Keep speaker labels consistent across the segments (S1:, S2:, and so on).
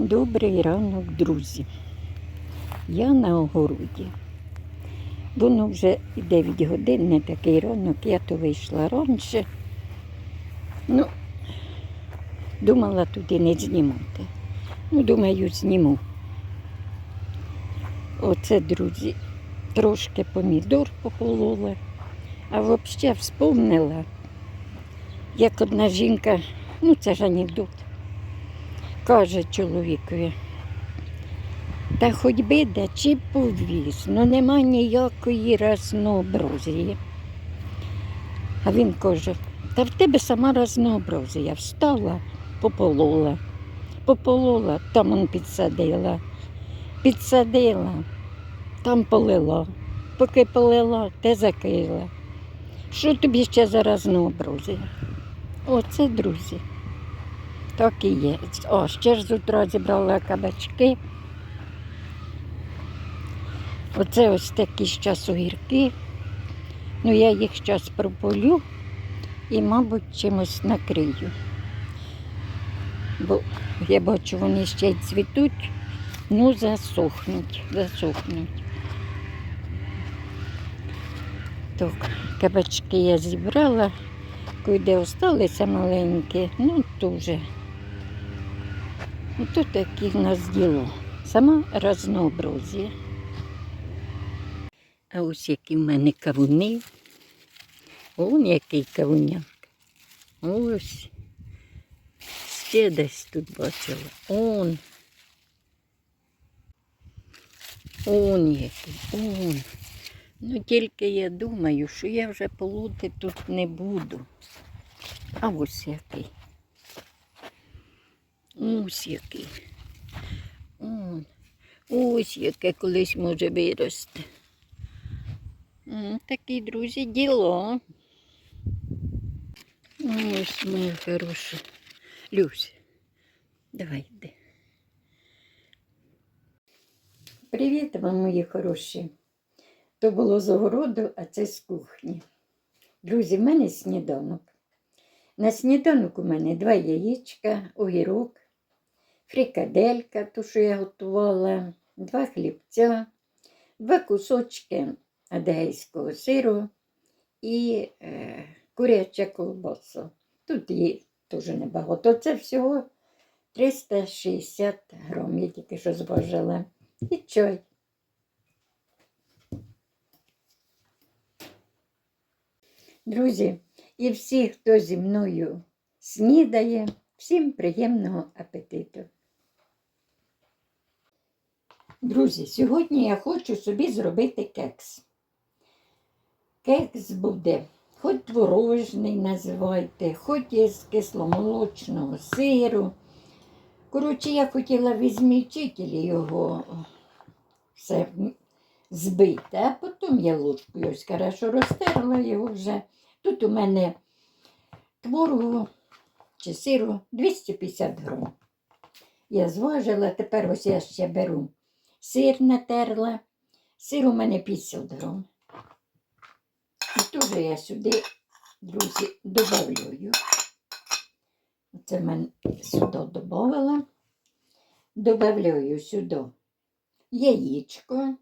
S1: Добрий ранок, друзі. Я на огороді. Воно вже 9 годин, не такий ранок, я то вийшла раніше. Ну, думала туди не знімати. Ну, думаю, зніму. Оце, друзі, трошки помідор пополола, а взагалі вспомнила, як одна жінка, ну це ж анекдот, каже чоловікові. Та хоч би де чи повіз, ну нема ніякої разнообразії. А він каже, та в тебе сама разнообразія. Встала, пополола, пополола, там он підсадила, підсадила, там полила, поки полила, те закрила. Що тобі ще за разнообразія? Оце, друзі. Так і є. О, ще ж з утра зібрала кабачки. Оце ось такі зараз огірки. Ну, я їх зараз прополю і, мабуть, чимось накрию. Бо я бачу, вони ще й цвітуть, ну засохнуть, засохнуть. Так, кабачки я зібрала, куди осталися маленькі, ну то вже. Ото такі в нас діло. Сама разнообразія. А ось які в мене кавуни. Вон який кавуняк. Ось. Ще десь тут бачила. Он. Он який. Он. Ну тільки я думаю, що я вже полути тут не буду. А ось який. Ось який. Он. Ось яке колись може вирости. Такі, друзі, діло. Ось моя хороша. Люся, давай йди. Привіт вам, мої хороші. То було з огороду, а це з кухні. Друзі, в мене сніданок. На сніданок у мене два яєчка, огірок, фрикаделька, ту, що я готувала, два хлібця, два кусочки адегейського сиру і е, куряча колбаса. Тут її теж небагато. Це всього 360 грам, я тільки що зважила. І чай. Друзі, і всі, хто зі мною снідає, всім приємного апетиту. Друзі, сьогодні я хочу собі зробити кекс. Кекс буде хоч творожний називайте, хоч із кисломолочного сиру. Коротше, я хотіла візьмічителі його все збити, а потім я ложкою хорошо розтерла його вже. Тут у мене творогу чи сиру 250 грам. Я зважила, тепер ось я ще беру сир натерла. Сир у мене 50 грам. І теж я сюди, друзі, додавлюю. Це мене сюди додавала. Добавляю сюди яєчко.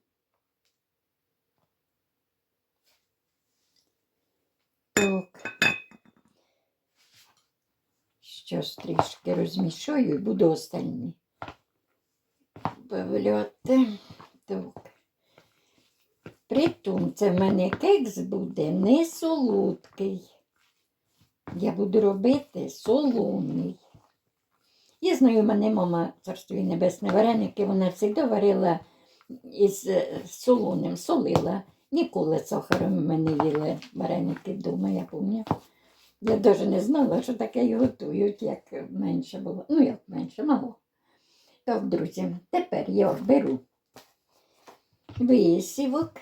S1: Так. Щось трішки розмішую і буду остальні добавляти. Так. Притом це в мене кекс буде не солодкий. Я буду робити солоний. Я знаю, у мене мама, царство їй небесне, вареники, вона завжди варила із е, солоним, солила. Ніколи сахаром ми не їли вареники вдома, я пам'ятаю. Я навіть не знала, що таке і готують, як менше було. Ну, як менше, мало. Так, друзі, тепер я беру висівок.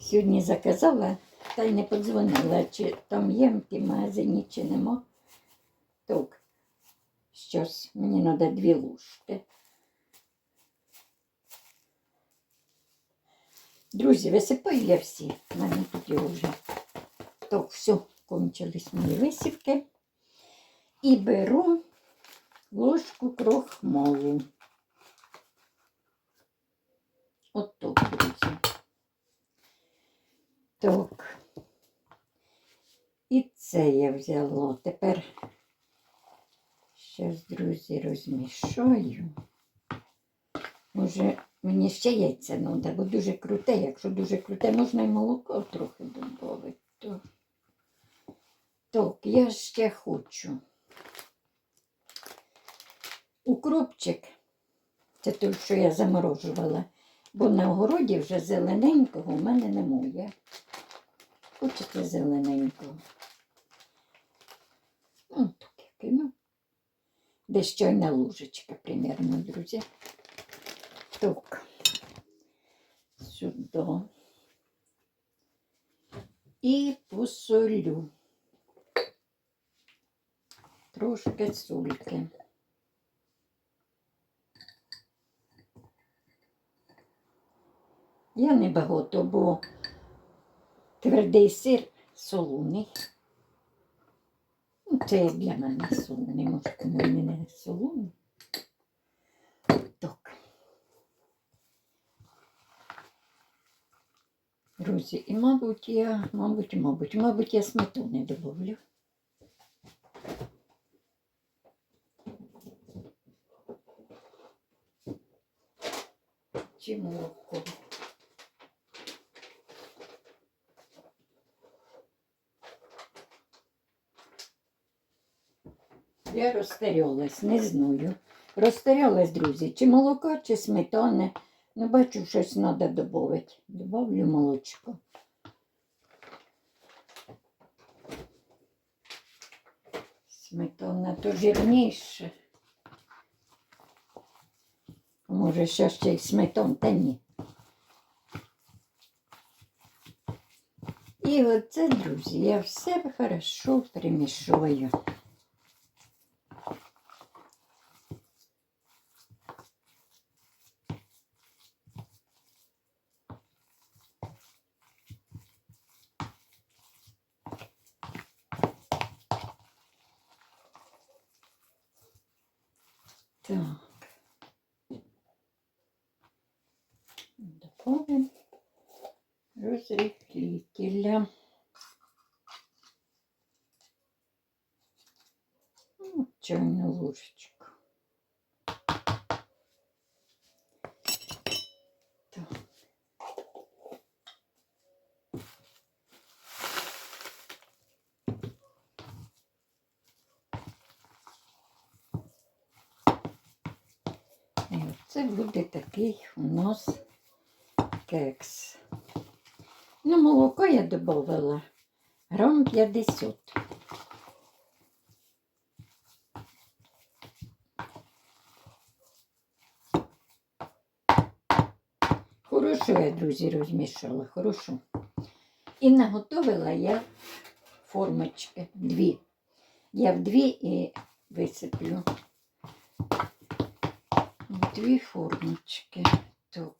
S1: Сьогодні заказала, та й не подзвонила, чи там є в тій магазині, чи нема. Так, щось, мені треба дві ложки. Друзі, висипаю я всі. У мене тут його вже. Так, все, кончились мої висівки. І беру ложку крохмалу. Ото, друзі. Так. І це я взяла. Тепер зараз, друзі, розмішаю. Може, мені ще яйця треба, бо дуже круте. Якщо дуже круте, можна і молоко трохи додати. Так, я ще хочу. Укропчик, це той, що я заморожувала, бо на огороді вже зелененького в мене немає. Хочете зелененького? Ну, так я кину. Десь чайна ложечка, примерно, друзі. Так. Сюди. І посолю. Трошки сольки. Я не багато, бо твердий сир солоний. Ну, це для мене солоний, може, кому і не солоний. Так. Друзі, і, мабуть, я, мабуть, мабуть, мабуть, я сметани добавлю. Чи молоко. Я розстерялась, не знаю. Розстерялась, друзі, чи молока, чи сметани. Ну, бачу, щось треба додати. Добавлю молочко. Сметана то жирніше. Може, ще ще й сметан, та ні. І оце, друзі, я все хорошо перемішую. Так, додаємо розріхлітеля. Ну, Чайну ложечку. І оце буде такий у нас кекс. Ну, молоко я додавала грам 50. Хорошо я, друзі, розмішала, хорошо. І наготовила я формочки, дві. Я в дві і висиплю. Дві формочки. Так.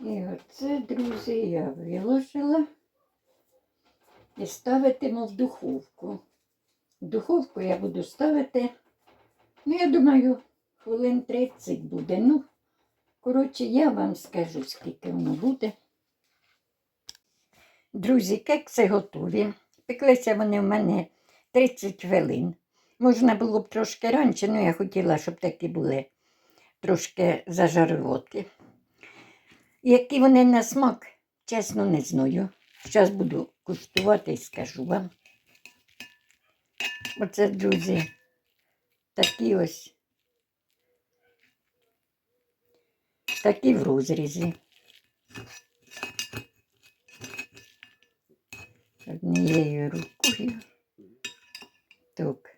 S1: І оце, друзі, я виложила і ставитиму в духовку. В духовку я буду ставити, ну, я думаю, хвилин 30 буде. Ну, коротше, я вам скажу, скільки воно буде. Друзі, кекси готові. Пеклися вони в мене 30 хвилин. Можна було б трошки раніше, але я хотіла, щоб такі були трошки зажаруваткі. Які вони на смак, чесно не знаю. Зараз буду куштувати і скажу вам. Оце, друзі, такі ось. Такі в розрізі. однією рукою. Так.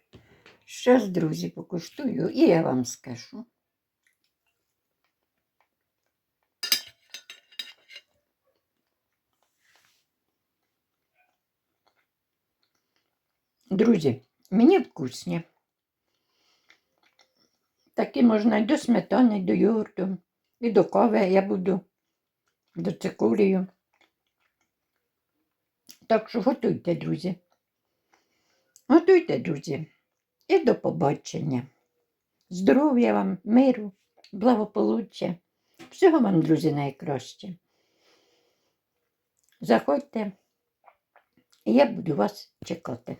S1: Щас, друзі, покуштую і я вам скажу. Друзі, мені вкусні. Такі можна і до сметани, і до йогурту, і до кави я буду, до цикорію. Так що готуйте, друзі. Готуйте, друзі. І до побачення. Здоров'я вам, миру, благополуччя. Всього вам, друзі, найкраще. Заходьте, і я буду вас чекати.